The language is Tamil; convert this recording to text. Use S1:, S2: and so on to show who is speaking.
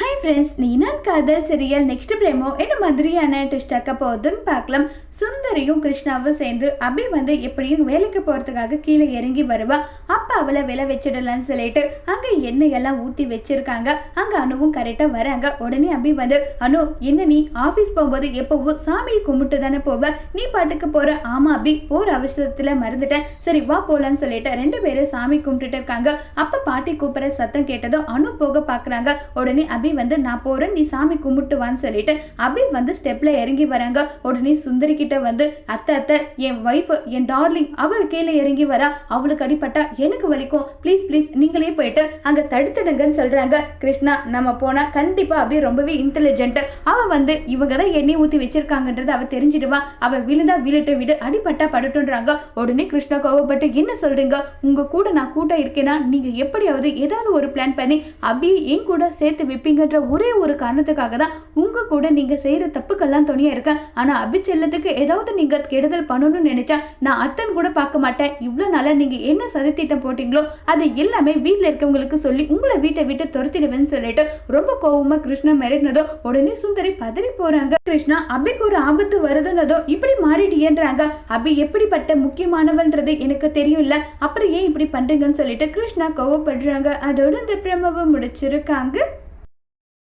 S1: ஹாய் ஃப்ரெண்ட்ஸ் நீ நான் காதல் சீரியல் நெக்ஸ்ட் பிரேமோ என்ன மாதிரியான ட்விஸ்ட் ஆக்க போகுதுன்னு பார்க்கலாம். சுந்தரியும் கிருஷ்ணாவும் சேர்ந்து அபி வந்து எப்படியும் வேலைக்கு போகிறதுக்காக கீழே இறங்கி வருவா. அப்போ அவளை விலை வச்சிடலான்னு சொல்லிட்டு அங்கே எண்ணெயெல்லாம் ஊற்றி வச்சிருக்காங்க. அங்கே அணுவும் கரெக்டாக வராங்க. உடனே அபி வந்து அனு என்ன நீ ஆஃபீஸ் போகும்போது எப்போவும் சாமியை கும்பிட்டு தானே போவ? நீ பாட்டுக்கு போகிற ஆமாம் அபி போகிற அவசரத்தில் மறந்துட்டேன். சரி வா போகலான்னு சொல்லிட்டு ரெண்டு பேரும் சாமி கும்பிட்டுட்டு இருக்காங்க. அப்போ பாட்டி கூப்பிட்ற சத்தம் கேட்டதும் அனு போக பார்க்குறாங்க உடனே அபி வந்து நான் போகிறேன் நீ சாமி கும்பிட்டு வான்னு சொல்லிட்டு அபி வந்து ஸ்டெப்பில் இறங்கி வராங்க. உடனே சுந்தரி கிட்ட வந்து அத்தை அத்தை என் ஒய்ஃப் என் டார்லிங் அவள் கீழே இறங்கி வரா. அவளுக்கு அடிப்பட்டா எனக்கு வலிக்கும். ப்ளீஸ் ப்ளீஸ் நீங்களே போயிட்டு அங்கே தடுத்துடுங்கன்னு சொல்கிறாங்க கிருஷ்ணா நம்ம போனால் கண்டிப்பாக அபி ரொம்பவே இன்டெலிஜென்ட் அவ வந்து இவங்க தான் எண்ணெய் ஊற்றி வச்சிருக்காங்கன்றது அவ தெரிஞ்சிடுவான் அவ விழுந்தா விழுட்டு விடு அடிப்பட்டா படட்டுன்றாங்க உடனே கிருஷ்ணா கோவப்பட்டு என்ன சொல்றீங்க? உங்க கூட நான் கூட்டம் இருக்கேன்னா நீங்க எப்படியாவது ஏதாவது ஒரு பிளான் பண்ணி அபியை என் கூட சேர்த்து வைப்பீங்கன்ற ஒரே ஒரு காரணத்துக்காக தான் உங்க கூட நீங்க செய்யற தப்புக்கெல்லாம் துணையா இருக்கேன். ஆனா அபி செல்லத்துக்கு ஏதாவது நீங்க கெடுதல் பண்ணணும்னு நினைச்சா நான் அத்தன் கூட பார்க்க மாட்டேன். இவ்வளோ நாளா நீங்க என்ன சதித்திட்டம் போட்டீங்களோ அது எல்லாமே வீட்டில் இருக்கவங்களுக்கு சொல்லி உங்களை வீட்டை விட்டு துரத்திடுவேன்னு சொல்லிட்டு ரொம்ப கோவமா கிருஷ்ணா மிரட்டினதோ உடனே சுந்தரி பதறி போறாங்க. கிருஷ்ணா அபிக்கு ஒரு ஆபத்து வருதுன்னதோ இப்படி மாறிட்டியன்றாங்க. அபி எப்படிப்பட்ட முக்கியமானவன்றது எனக்கு தெரியும்ல. அப்புறம் ஏன் இப்படி பண்றீங்கன்னு சொல்லிட்டு கிருஷ்ணா கோவப்படுறாங்க. அதோட இந்த பிரமவை முடிச்சிருக்காங்க.